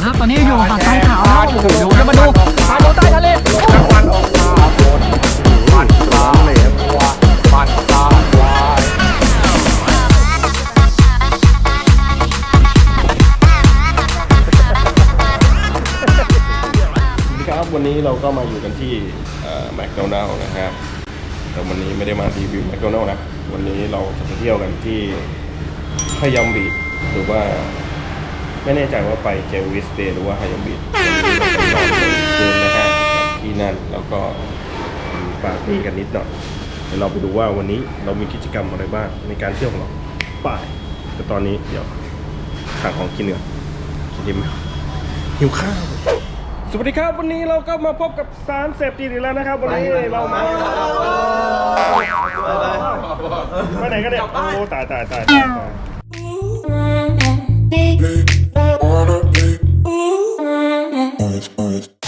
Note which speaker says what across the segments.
Speaker 1: นะครับ ตอนนี้อยู่หาดทรายขาวนะครับโอ้โหเดี๋ยวมาดูมาดูใต้ทะเล
Speaker 2: วันออกมาบนมันปลาเหลวมันปลาควาย
Speaker 3: สวัสดีครับวันนี้เราก็มาอยู่กันที่แมคโดนัลล์นะครับ แต่วันนี้ไม่ได้มารีวิวแมคโดนัลล์นะ วันนี้เราจะไปเที่ยวกันที่ฮายอมบีหรือว่า ไม่แน่ใจว่าไปเจวิสเบย์หรือว่าไฮยอมบีชวันนี้เราจะนอนเดินนะฮะที่นั่นแล้วก็มีปาร์ตี้กันนิดหน่อยเดี๋ยวเราไปดูว่าวันนี้เรามีกิจกรรมอะไรบ้างในการเที่ยวของเราไปแต่ตอนนี้เดี๋ยวหาของกินก่อกินดีไหมหิวข้าวสวัสดีครับวันนี้เราก็มาพบกับสารเสพติดอีกแล้วนะครับ วันนี้เรามาไปไหนกันเนี่ยโอ้ตายตายตายตายตาย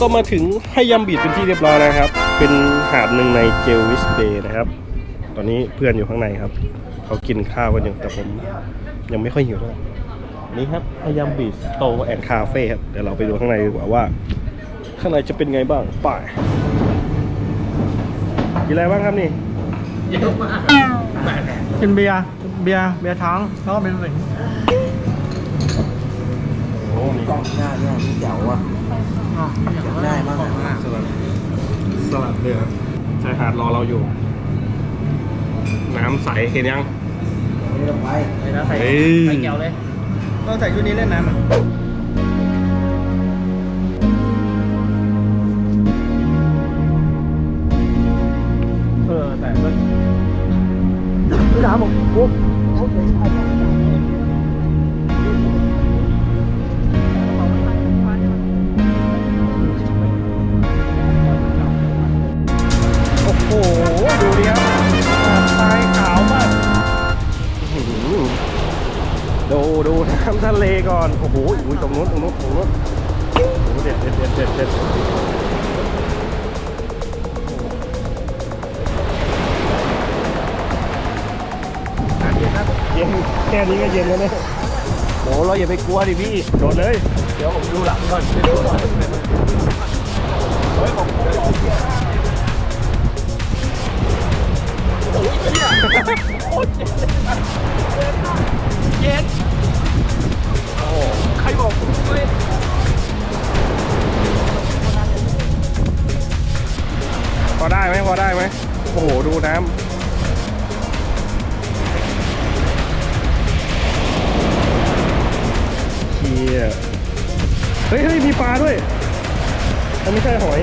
Speaker 3: ก็มาถึงให้ยำบีดเป็นที่เรียบร้อยแล้วครับ เป็นหาดหนึ่งในเจลวิสเบย์นะครับ ตอนนี้เพื่อนอยู่ข้างในครับ เขากินข้าวกันอยู่แต่ผมยังไม่ค่อยหิวเท่าไหร่นี่ครับให้ยำบีดโตแอนด์คาเฟ่ครับ เดี๋ยวเราไปดูข้างในดีกว่าว่า ข้างในจะเป็นไงบ้างไป่ายมีอะไรบ้างครับนี่
Speaker 1: กินเบียร์เบียร์เบียร์ท้องแล้วก็เป็นสิง
Speaker 3: โอ้มี
Speaker 2: กล้องหน้าเนี่ยมีเจ๋วอะ
Speaker 1: อ๋อ
Speaker 2: อยากได้มากอะ
Speaker 3: สลัดสลัด เดือชายหาดรอเราอยู่ น้ำใสเห็นยัง
Speaker 2: ไม่ต้องไป
Speaker 1: ใส่ใส่
Speaker 3: เฮ้ย
Speaker 1: ใส่แก้วเลยต้องใส่ชุดนี้เล่นน้ำอะเออแต่ก็พี่ถามผมโอ้ ดูน้ำทะเลก่อน โอ้โหอุ้ยตรงนู้นตรงนู้นตรงนู้นโอ้เด็ดเด็ดเด็ดเด็ดเด็ดเย็นแค่นี้ก็เย็นแล้วเนี่ย
Speaker 2: โหเราอย่าไปกลัวดิพี่
Speaker 3: โดดเลย
Speaker 2: เดี๋ยวผมดูหลังก่อนไปดูก่อน
Speaker 3: ใครบอกพอได้ไหมพอได้ไหมโอ้โห ดูน้ำเชียเฮ้ยเฮ้ยมีปลาด้วยมันไม่ใช่หอย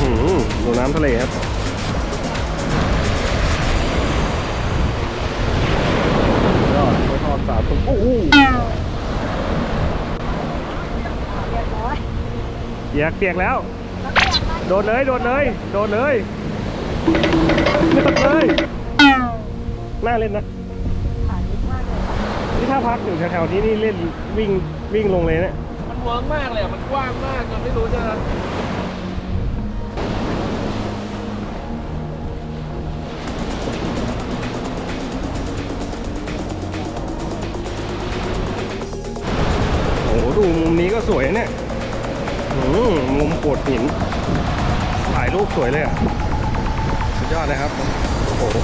Speaker 3: อื้อหือดูน้ำทะเลครับ ไปทอดสามตุ้มโอ้โหเปียกเปียกแล้วโดดเลย โดดเลย โดดเลย โดดเลยน่าเล่นนะนี่ถ้าพักอยู่แถวๆนี้นี่เล่นวิ่งวิ่งลงเลยเนี่ย
Speaker 2: มันเวิร์กมากเลยอะ มันกว้างมากจนไม่รู้จะ
Speaker 3: ดูมุมนี้ก็สวยเนี่ยมุมโขดหิน ถ่ายรูปสวยเลยอะ สุดยอดเลยครับ โอ้โห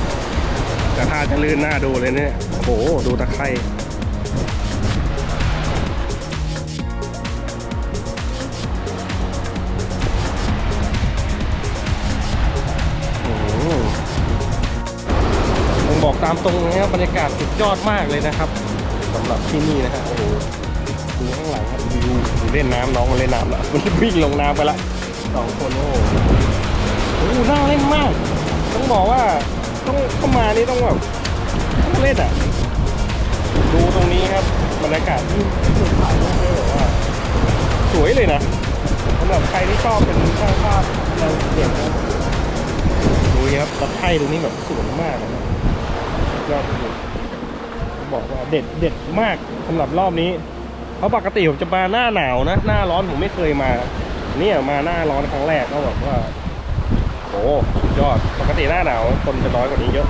Speaker 3: แต่ท่าจะลื่นหน้าดูเลยเนี่ย โอ้โห ดูตะไคร่โอ้โหต้องบอกตามตรงนะครับบรรยากาศสุดยอดมากเลยนะครับสำหรับที่นี่นะฮะโอ้โห ดูข้างหลังครับดูเล่นน้ำน้องมันเล่นน้ำแล้วมันวิ่งลงน้ำไปละสองคนโอ้โหน่าเล่นมาก ต้องบอกว่าต้องเข้ามานี่ต้องแบบต้องเล่นอะ ดูตรงนี้ครับบรรยากาศที่สุดท้ายสวยเลยนะสำหรับใครที่ชอบเป็นช่างภาพเราเด่นนะดูครับตะไคร่ตรงนี้แบบสวยมากนะยอดสุดบอกว่าเด็ดเด็ดมากสำหรับรอบนี้ เพราะปกติผมจะมาหน้าหนาวนะ หน้าร้อนผมไม่เคยมา เนี่ยมาหน้าร้อนครั้งแรกก็แบบว่าโอ้ยอดปกติหน้าหนาวคนจะน้อยกว่านี้เยอะ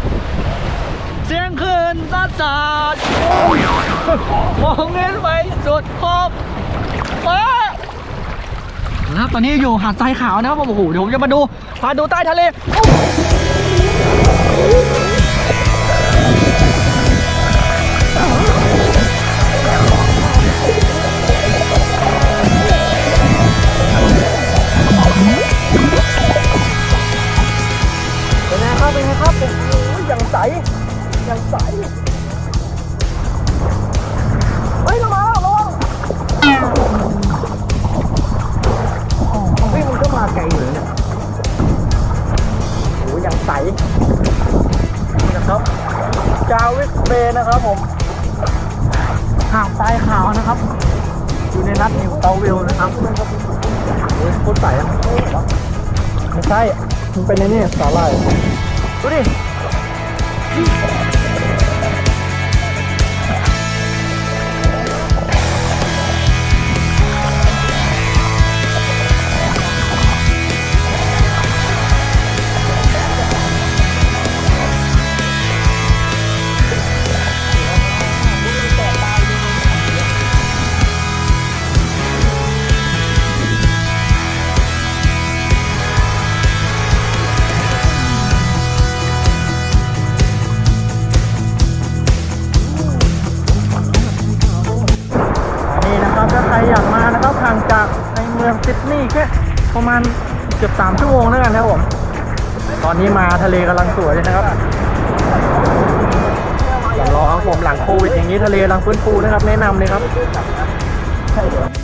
Speaker 1: เสียงคืนซาซาดมองเห็นไปสุดขอบฟ้านะตอนนี้อยู่หาดทรายขาวนะครับผมโอ้โหเดี๋ยวผมจะมาดูพาดูใต้ทะเล ย่างใสอย่างใสเฮ้ยระวังระวังเฮ้ยมันก็มาไกลอยู่นะเนี่ยโอ้โหอย่างใสนี่นะครับ จาวิสเบย์นะครับผมหาดทรายขาวนะครับ อยู่ในรัฐนิวเตาวิลนะครับโอ้ยโคตรใสอะไม่ใช่มันเป็นในนี่สาหร่ายดูดิ กือบสามชั่วโมงแล้วกันครับผม ตอนนี้มาทะเลกำลังสวยเลยนะครับอย่างรอครับผมหลังโควิดอย่างนี้ทะเลกำลังฟื้นฟูนะครับ แนะนำเลยครับ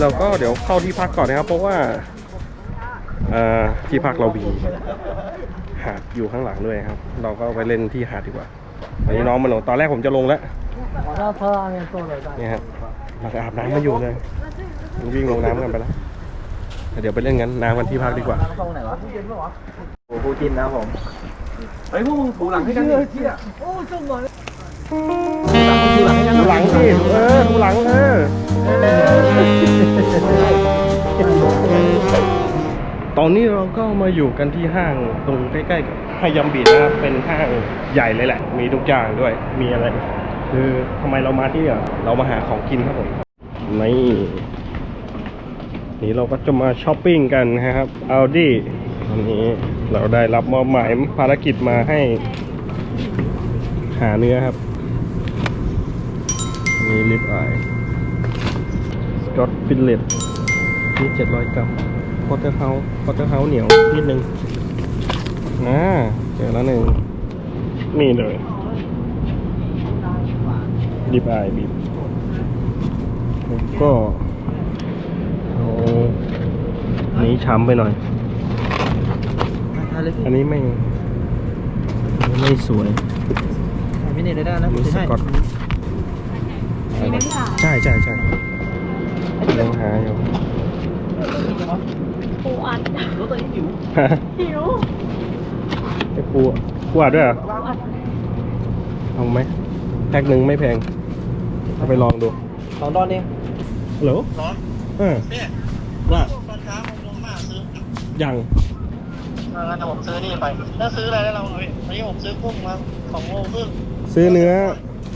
Speaker 3: เราก็เดี๋ยวเข้าที่พักก่อนนะครับ เพราะว่าเอ่อที่พักเรามีหาดอยู่ข้างหลังด้วยครับ เราก็ไปเล่นที่หาดดีกว่าตอนนี้น้องมันลงตอนแรกผมจะลงแล้วเนี่ยครับเราจะอาบน้ำมาอยู่เลยวิ่งลงน้ำกันไปแล้วแต่เดี๋ยวไปเล่นกันน้ำกันที่พักดีกว่า
Speaker 1: ตรงไหนวะตู้เย็นปะวะโอ้ปูจินนะครับผมเฮ้ยพวกมึงถูหลังให้กันดิเที่ยโอ้จุ่มหน่อย ถูหลังให้กัน
Speaker 3: ดูหลังสิเออดูหลังเออตอนนี้เราก็มาอยู่กันที่ห้างตรงใกล้ๆกับไฮยัมบีนะครับเป็นห้างใหญ่เลยแหละ มีทุกอย่างด้วย มีอะไร คือทำไมเรามาที่เนี่ยเรามาหาของกินครับผมนี่นี่เราก็จะมาช้อปปิ้งกันนะครับเอาดีวันนี้เราได้รับมอบหมายภารกิจมาให้หาเนื้อครับ มีลิปอายสกอตฟิลเลตนี่เจ็ดร้อยกรัมพอเตอร์เฮาพอเตอร์เฮาเหนียวนิดนึงอ่าเจอแล้วหนึ่งนี่เลยลิปอายบีบแล้วก็เอาอันนี้ช้ำไปหน่อย อันนี้ไม่อันนี้ไม่สวย
Speaker 1: มินิได้ได้นะ
Speaker 3: อันนี้ส
Speaker 1: ใช่
Speaker 3: กอต ใช่ใช่ใช่ยังหาอยู่
Speaker 4: ปูอัด
Speaker 1: รู้ตัวนี้หิว
Speaker 3: ฮะ
Speaker 4: หิว
Speaker 3: ไอ้ปูปูอัดด้วยเหรอ
Speaker 4: ปูอัด
Speaker 3: เอาไหมแพ็คหนึ่งไม่แพงเอาไปลองดู
Speaker 4: สองดอนเอง
Speaker 3: ฮัลโหล
Speaker 5: ร้อน
Speaker 3: เออ
Speaker 5: เนี่ย
Speaker 3: ว่า
Speaker 5: ตอนเช้าผมลงมาซื้อ
Speaker 3: ยัง
Speaker 5: เอองั้นผมซื้อนี่ไปแล้วซื้ออะไรได้เราเฮ้ยวันนี้ผมซื้อกุ้งมาสองโลครึ่ง
Speaker 3: ซื้อเนื้อ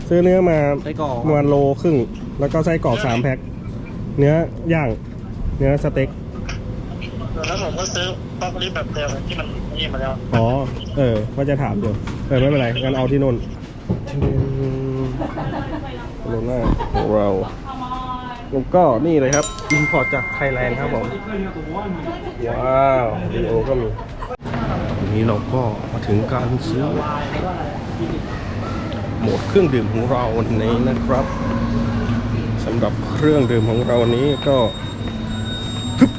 Speaker 3: ซื้อเนื้อมา
Speaker 4: ไส้กรอก
Speaker 3: ประมาณโลครึ่ง แล้วก็ไส้กรอกสามแพ็คเนื้อย่างเนื้อสเต็ก
Speaker 5: แล้วผมก็ซื้อปักลิปแบบเดิมที่มันนี่มาแล้ว
Speaker 3: อ๋อเออว่าจะถามอยู่เออไม่เป็นไรงั้นเอาที่นู่นโลน่าของเราแล้วก็นี่เลยครับอินพอร์ตจากไทยแลนด์ครับผมว้าวดีโอก็มีทีนี้เราก็มาถึงการซื้อ หมวดเครื่องดื่มของเราวันนี้นะครับสำหรับเครื่องดื่มของเราวันนี้ก็ฮึบ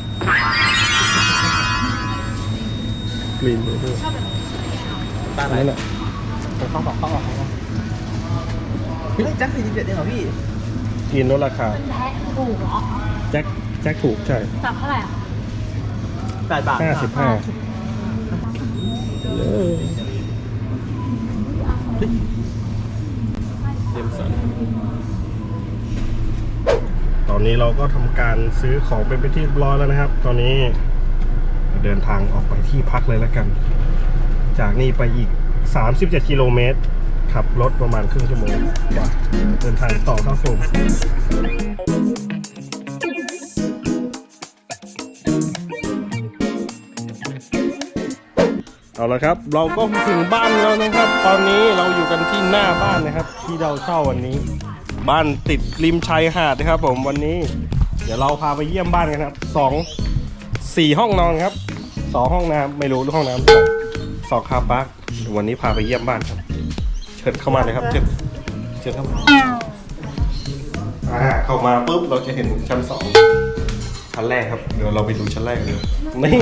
Speaker 3: กลิ่นเลยด้วย
Speaker 4: บ้านไหน
Speaker 3: นั่นแหละ
Speaker 4: ผมเข้าบอกเข้าบอกเฮ้ยแจ็คสี่สิบเจ็ดเองเหรอพี่
Speaker 3: กินลดราคา
Speaker 1: แพ้ถูกเหรอ
Speaker 3: แจ็คแจ็คถูกใช่
Speaker 1: จากเท่าไหร่อะ
Speaker 4: แปดบาท
Speaker 3: ห้าสิบห้า ตอนนี้เราก็ทำการซื้อของเป็นไปที่รียบร้อยแล้วนะครับ ตอนนี้เดินทางออกไปที่พักเลยแล้วกัน จากนี่ไปอีก 37 กิโลเมตร ขับรถประมาณครึ่งชั่วโมงกว่าเดินทางต่อครับผม เอาละครับ เราก็ถึงบ้านแล้วนะครับ ตอนนี้เราอยู่กันที่หน้าบ้านนะครับ ที่เราเช่าวันนี้ บ้านติดริมชายหาดนะครับ ผมวันนี้ เดี๋ยวเราพาไปเยี่ยมบ้านกันครับสองสี่ห้องนอนครับสองห้องน้ำไม่รู้ห้องน้ำสองคาร์บักวันนี้พาไปเยี่ยมบ้านครับ เชิญเข้ามาเลยครับเชิญเชิญเข้ามาอ่าเข้ามาปุ๊บเราจะเห็นชั้นสองชั้นแรกครับเดี๋ยวเราไปดูชั้นแรกเลยนี่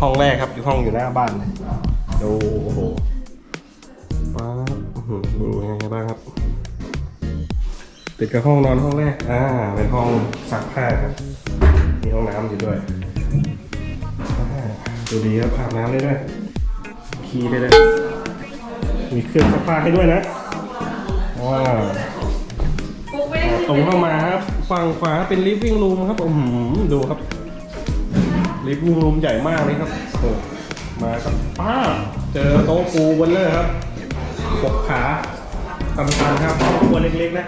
Speaker 3: ห้องแรกครับอยู่ห้องอยู่หน้าบ้านเลยดูโอ้โหป้าบอื้อหือดูยังไงบ้างครับ ติดกับห้องนอนห้องแรก อ่า เป็นห้องซักผ้าครับ มีห้องน้ำอยู่ด้วยอ่าดูดีครับอาบน้ำได้ด้วย คีย์ได้ด้วย มีเครื่องซักผ้าให้ด้วยนะว้าวตรงเข้ามาครับ ฝั่งขวาเป็นลิฟวิ่งรูมครับ อือหือดูครับ ลิฟต์รูมใหญ่มากเลยครับโอ้มาครับป้า เจอโต๊ะปูเบนเลอร์ครับหกขาตำตันครับห้องครัวเล็กๆนะ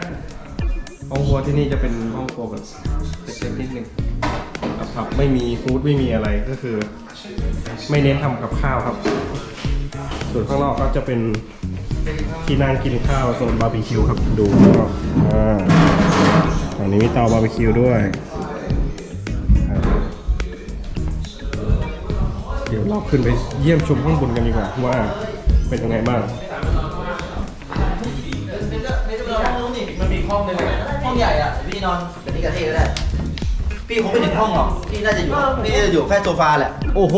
Speaker 3: ห้องครัวที่นี่จะเป็นห้องครัวแบบเล็กๆนิดนึงครับไม่มีฟู้ดไม่มีอะไรก็คือ ไม่เน้นทำกับข้าวครับ ส่วนข้างนอกก็จะเป็นที่นั่งกินข้าวโซนบาร์บีคิวครับดูก็อ่าตรงนี้มีเตาบาร์บีคิวด้วย เดี๋ยวเราขึ้นไปเยี่ยมชมข้างบนกันดีกว่าว่าเป็นยังไงบ้าง
Speaker 4: มันมีห้องหนึงห้องใหญ่อะพี่นอนกับนี่กับเท่ก็ได้พี่คงไม่ถึงห้องหรอกพี่น่าจะอยู่พี่น่าจะอยู่แค่โซฟาแหละ
Speaker 3: โอ้โห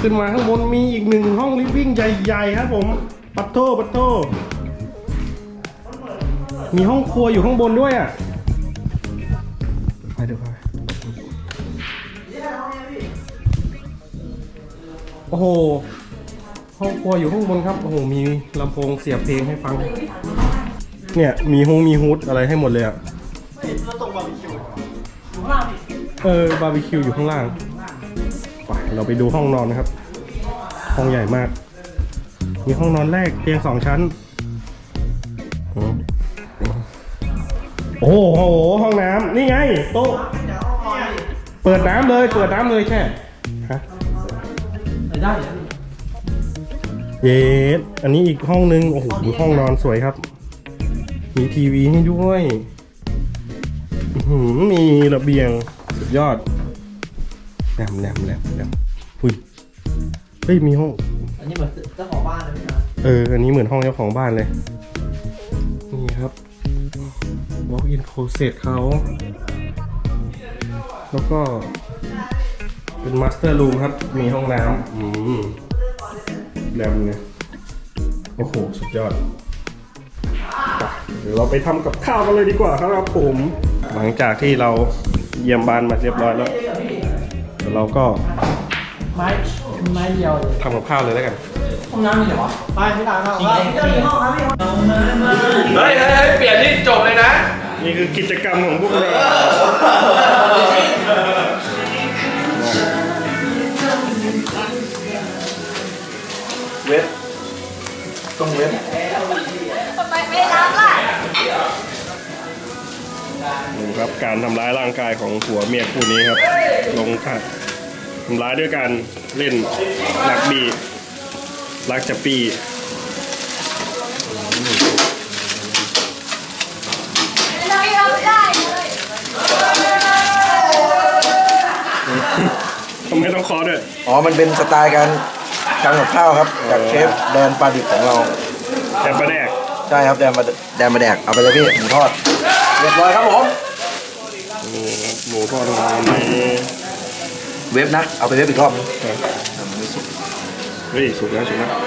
Speaker 3: ขึ้นมาข้างบนมีอีกหนึ่งห้องลิฟวิ่งใหญ่ๆครับผมปัตโต้ปัตโต้มีห้องครัวอยู่ข้างบนด้วยอะไปเดี๋ยวไป โอ้โหห้องครัวอยู่ข้างบนครับ โอ้โห มีลำโพงเสียบเพลงให้ฟัง เนี่ย มีฮงมีฮูดอะไรให้หมดเลยอะเออบาร์บีคิวอยู่ข้างล่าง ไป เราไปดูห้องนอนนะครับ ห้องใหญ่มาก มีห้องนอนแรกเตียงสองชั้น โอ้โห ห้องน้ำนี่ไง โต๊ะ เปิดน้ำเลย เปิดน้ำเลยแค่ ฮะ
Speaker 4: ได้
Speaker 3: เย็ดอันนี้อีกห้องนึง โอ้โห ห้องนอนสวยครับ มีทีวีให้ด้วยอื้อหือมีระเบียงสุดยอดแหลมแหลมแหลมแหลมอุ้ย เฮ้ย มีห้อง
Speaker 4: อันนี้เหมือนเจ้าของบ้านเลยพี่นะ
Speaker 3: เออ อันนี้เหมือนห้องเจ้าของบ้านเลย นี่ครับ walk in closet เขา แล้วก็ เป็น master room ครับ มีห้องน้ำอืมแรมเนี่ยโอ้โห สุดยอดไปเดี๋ยวเราไปทำกับข้าวกันเลยดีกว่าครับผม หลังจากที่เราเยี่ยมบ้านมาเรียบร้อยแล้วเดี๋ยวเราก็
Speaker 4: ไม้ไม้เดียวเลย
Speaker 3: ทำกับข้าวเลยแล้วกัน
Speaker 4: ห้องน้ำมีเหรอวะไปพี่ตาเข้าว่าพี่เจ้ามีห้องครับพี่
Speaker 6: เฮ้ยเฮ้ยเฮ้ยเปลี่ยนที่จ
Speaker 3: นี่คือกิจกรรมของพวกเรา
Speaker 4: ต้องเว็บ
Speaker 1: ทำไมไม่รับล่ะ
Speaker 3: ดูครับการทำร้ายร่างกายของผัวเมียคู่นี้ครับ ลงค่ะทำร้ายด้วยการเล่นลักบีลักจะปี
Speaker 1: ไม่รับได้เลย
Speaker 3: ทำไมต้องคอด้วย
Speaker 4: อ๋อ มันเป็นสไตล์การ ทำกับข้าวครับจากเชฟแดนปลาดิบของเรา
Speaker 3: แต่ประแดก
Speaker 4: ใช่ครับแดนมาแดนมาแดกเอาไปเลยพี่หมูทอดเรียบร้อยครับผม
Speaker 3: นี่ครับหมูทอดของเราใน
Speaker 4: เว็บนะเอาไปเว็บอีกรอบนึง
Speaker 3: เฮ้ยสุกแล้วสุกแล้วครับ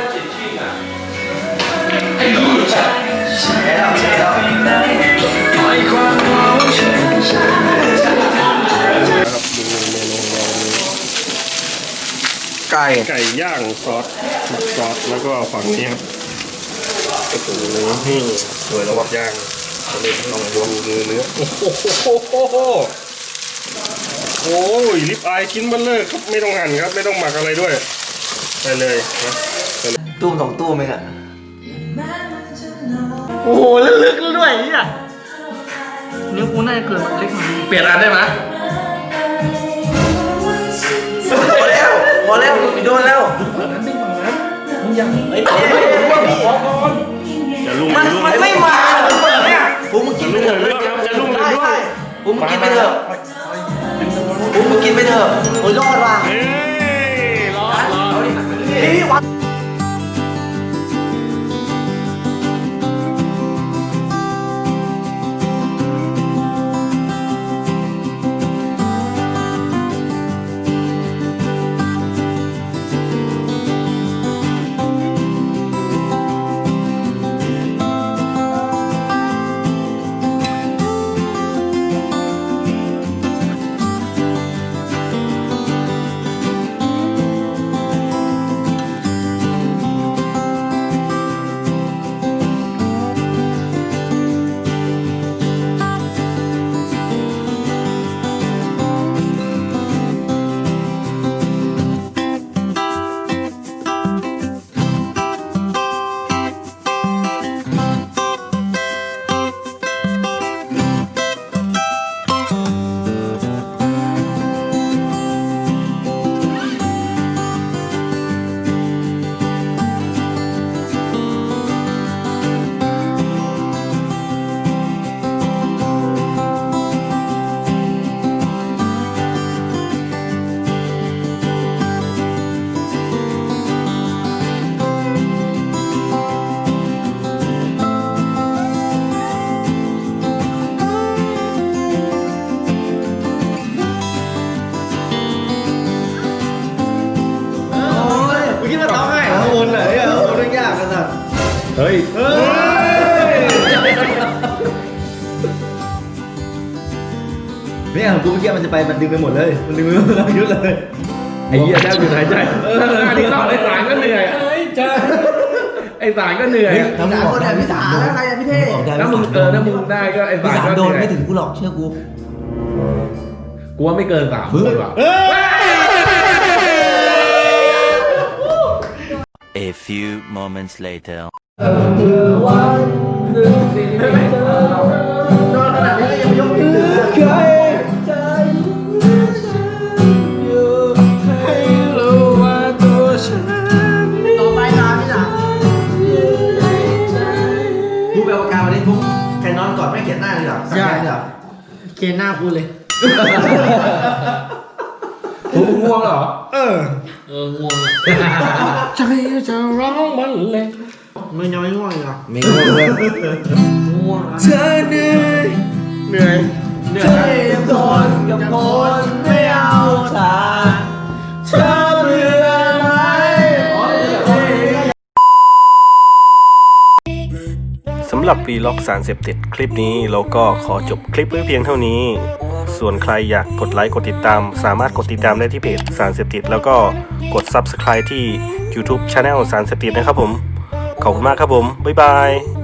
Speaker 4: ไก่
Speaker 3: ไก่ย่างซอสหมักซอสแล้วก็ฝั่งนี้ครับโอ้โหนี่สวยแล้วย่างเขาเลยลองดูเนื้อเนื้อโอ้โหโอ้ยลิปอายชิ้นเบลเลอร์ครับไม่ต้องหั่นครับ ไม่ต้องหมักอะไรด้วยไปเลยนะไปเลย
Speaker 4: ตู้สองตู้ไหมอะโอ้โหลึกๆด้วยเนี่ยนิ้วกูน่าจะเกิดเล็กหน่อยเปลี่ยนอันได้ไหม อแล้วพอแล้วไม่โดนแล้ว
Speaker 3: จะลุ่ม
Speaker 4: มัน
Speaker 3: ลุ่ม
Speaker 4: มันไม่มาเนี่ยผมมึงกินไปเถอะ
Speaker 3: เรื่องครับจะลุ่ม
Speaker 4: ได้
Speaker 3: ลุ่ม
Speaker 4: ได้ผมมึงกินไปเถอะผมมึงกินไปเถอะโอ้ยรอดว่ะ
Speaker 3: เฮ้ยรอดรอด
Speaker 4: นี่วัด ไปมันดึงไปหมดเลย มันดึงไปหมดเรายุดเลย
Speaker 2: ไอ้เหี้ยแทบหยุดหายใจอันนี้ต้องไอ้สารก็เหนื่อยเฮ้ยเจอไอ้สารก็เหนื่อย
Speaker 4: ทำหมดแต่พี่สามแล้วใครอะพี่เท่
Speaker 2: ถ้ามึงเออถ้ามึงได้ก็ไอ้สารก็เหนื่อย
Speaker 4: ไม่ถึงกูหรอกเชื่อกู
Speaker 2: กูว่าไม่เกินสามคนว่ะ
Speaker 7: A few moments later.
Speaker 4: นอนขนาดนี้ก็ยังไม่ยกมือถือ เขียนหน้ากูเลย
Speaker 2: กูง่วงเหรอ
Speaker 4: เออ
Speaker 2: ใจจะร้องมันเลย
Speaker 4: มึงยังไม่ง่วงอีกเหรอไม่ง่วงเลยง่วงเธอเหนื่อย
Speaker 3: เหนื่อย
Speaker 4: เธอยังทนกับคนไม่เอาทางเธอเบื่อำ
Speaker 8: หรับรีล็อกสารเสพติดคลิปนี้เราก็ขอจบคลิปไว้เพียงเท่านี้ ส่วนใครอยากกดไลค์กดติดตาม สามารถกดติดตามได้ที่เพจสารเสพติด แล้วก็กด Subscribe ที่ YouTube Channel สารเสพติดนะครับผม ขอบคุณมากครับผม บ๊ายบาย